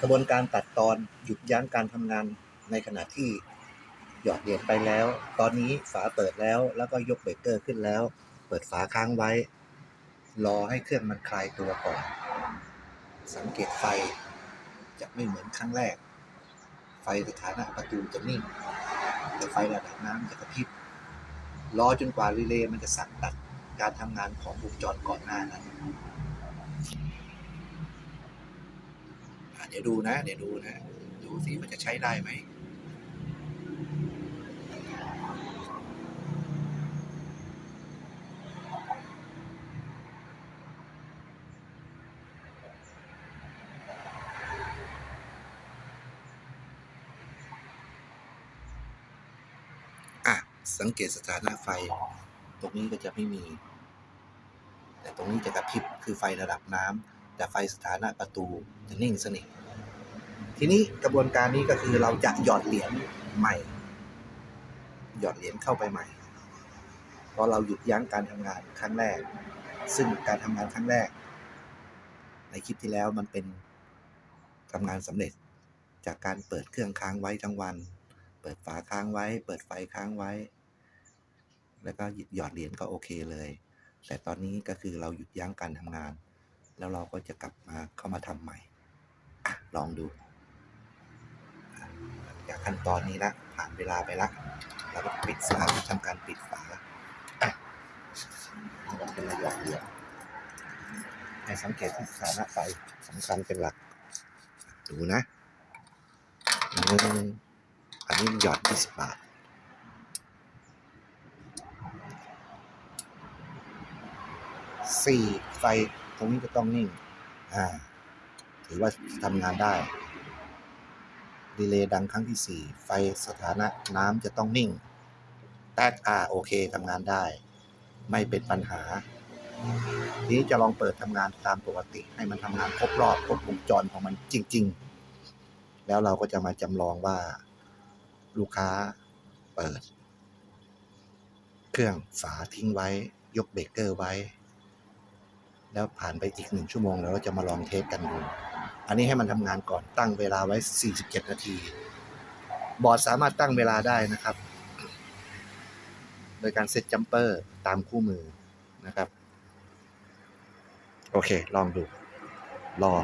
กระบวนการตัดตอนหยุดยั้งการทำงานในขณะที่หยอดเหรียญไปแล้ว ตอนนี้ฝาเปิดแล้ว แล้วก็ยกเบรกเกอร์ขึ้นแล้ว เปิดฝาค้างไว้ รอให้เครื่องมันคลายตัวก่อน สังเกตไฟจะไม่เหมือนครั้งแรก ไฟสถานะประตูจะนิ่งแต่ไฟระดับน้ำจะกระพริบ รอจนกว่ารีเลย์มันจะสั่งตัดการทำงานของวงจรก่อนหน้านั้น เดี๋ยวดูนะ เดี๋ยวดูนะ ดูสิมันจะใช้ได้ไหมอะสังเกตสถานะไฟ ตรงนี้ก็จะไม่มี แต่ตรงนี้จะกระพริบคือไฟระดับน้ำ แต่ไฟสถานะประตูจะนิ่งสนิททีนี้กระบวนการนี้ก็คือเราจะหยอดเหรียญใหม่ หยอดเหรียญเข้าไปใหม่เพราะเราหยุดยั้งการทำงานครั้งแรก ซึ่งการทำงานครั้งแรก ในคลิปที่แล้วมันเป็นทำงานสำเร็จจากการเปิดเครื่องค้างไว้ทั้งวัน เปิดฝาค้างไว้ เปิดไฟค้างไว้ แล้วก็หยอดเหรียญก็โอเคเลย แต่ตอนนี้ก็คือเราหยุดยั้งการทำงาน แล้วเราก็จะกลับมาเข้ามาทำใหม่อลองดูอะจากขั้นตอนนี้ละผ่านเวลาไปละเราก็ปิดฝาทำการปิดฝาเราเป็นระยะเดียวให้สังเกตที่สถานะไฟสำคัญเป็นหลัก ดูนะอันนี้หยอด20บาทสี่ไฟ ตรงนี้จะต้องนิ่ง อ่า ถือว่าทำงานได้ดีเลย์ดังครั้งที่สี่ไฟสถานะน้ำจะต้องนิ่ง แตกอ่าโอเคทำงานได้ ไม่เป็นปัญหาทีนี้จะลองเปิดทำงานตามปกติ ให้มันทำงานครบรอบครบวงจรของมันจริง ๆ แล้วเราก็จะมาจำลองว่า ลูกค้าเปิด เครื่องฝาทิ้งไว้ ยกเบรกเกอร์ไว้ แล้วผ่านไปอีกหนึ่งชั่วโมงแล้วเราจะมาลองเทสกันดู อันนี้ให้มันทำงานก่อนตั้งเวลาไว้ 47 นาที บอร์ดสามารถตั้งเวลาได้นะครับ โดยการเซตจัมเปอร์ตามคู่มือนะครับ โอเค ลองดู รอ